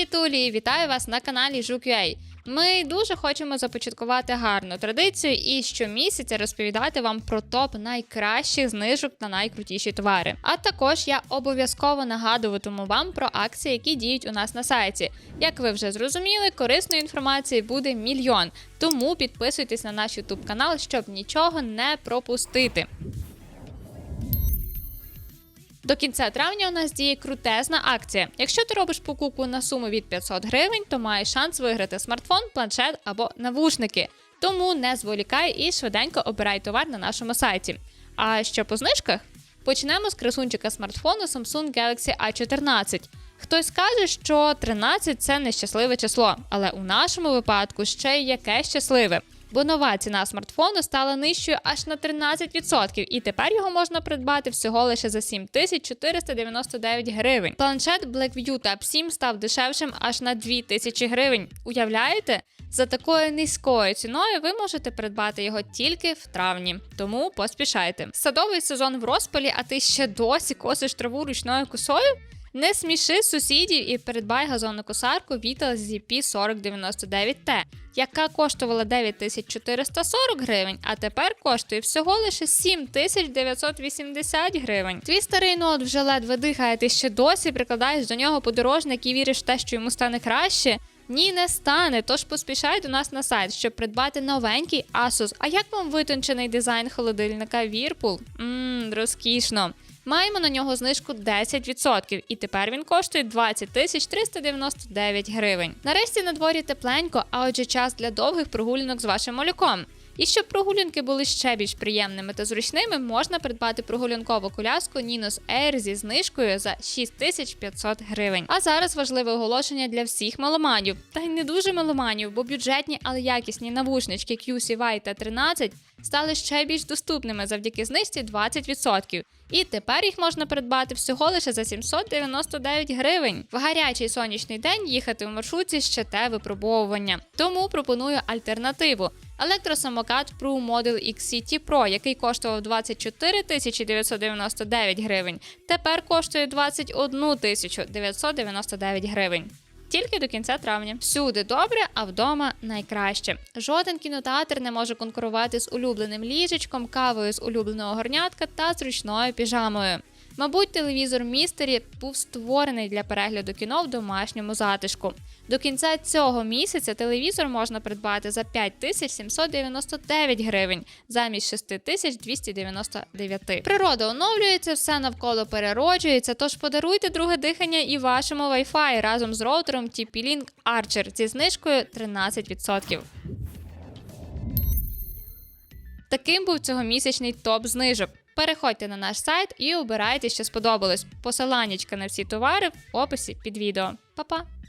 Привіт, Улі! Вітаю вас на каналі Жук.ua. Ми дуже хочемо започаткувати гарну традицію і щомісяця розповідати вам про топ найкращих знижок на найкрутіші товари. А також я обов'язково нагадуватиму вам про акції, які діють у нас на сайті. Як ви вже зрозуміли, корисної інформації буде мільйон. Тому підписуйтесь на наш YouTube канал, щоб нічого не пропустити. До кінця травня у нас діє крутезна акція. Якщо ти робиш покупку на суму від 500 гривень, то маєш шанс виграти смартфон, планшет або навушники. Тому не зволікай і швиденько обирай товар на нашому сайті. А що по знижках? Почнемо з красунчика смартфону Samsung Galaxy A14. Хтось скаже, що 13 це нещасливе число, але у нашому випадку ще й яке щасливе. Бо нова ціна смартфону стала нижчою аж на 13%, і тепер його можна придбати всього лише за 7499 гривень. Планшет Blackview Tab 7 став дешевшим аж на 2000 гривень. Уявляєте? За такою низькою ціною ви можете придбати його тільки в травні, тому поспішайте. Садовий сезон в розпалі, а ти ще досі косиш траву ручною косою? Не сміши сусідів і придбай газонну косарку Vital ZP 4099T, яка коштувала 9440 гривень, а тепер коштує всього лише 7980 гривень. Твій старий ноут вже ледве дихає, ти ще досі прикладаєш до нього подорожник і віриш в те, що йому стане краще. Ні, не стане, тож поспішай до нас на сайт, щоб придбати новенький Asus. А як вам витончений дизайн холодильника Whirlpool? Ммм, розкішно. Маємо на нього знижку 10%, і тепер він коштує 20 тисяч 399 гривень. Нарешті на дворі тепленько, а отже, час для довгих прогулянок з вашим малюком. І щоб прогулянки були ще більш приємними та зручними, можна придбати прогулянкову коляску Ninos Air зі знижкою за 6500 гривень. А зараз важливе оголошення для всіх маломанів, та й не дуже маломанів, бо бюджетні, але якісні навушнички QCY та 13 стали ще більш доступними завдяки знижці 20%. І тепер їх можна придбати всього лише за 799 гривень. В гарячий сонячний день їхати в маршрутці ще те випробовування. Тому пропоную альтернативу. Електросамокат Pro Model XCT Pro, який коштував 24 тисячі 999 гривень, тепер коштує 21 тисячу 999 гривень. Тільки до кінця травня. Всюди добре, а вдома найкраще. Жоден кінотеатр не може конкурувати з улюбленим ліжечком, кавою з улюбленого горнятка та зручною піжамою. Мабуть, телевізор містері був створений для перегляду кіно в домашньому затишку. До кінця цього місяця телевізор можна придбати за 5799 гривень замість 6299. Природа оновлюється, все навколо перероджується. Тож подаруйте друге дихання і вашому Wi-Fi разом з роутером TP-Link Archer зі знижкою 13%. Таким був цьогомісячний топ знижок. Переходьте на наш сайт і обирайте, що сподобалось. Посиланнячка на всі товари в описі під відео. Па-па!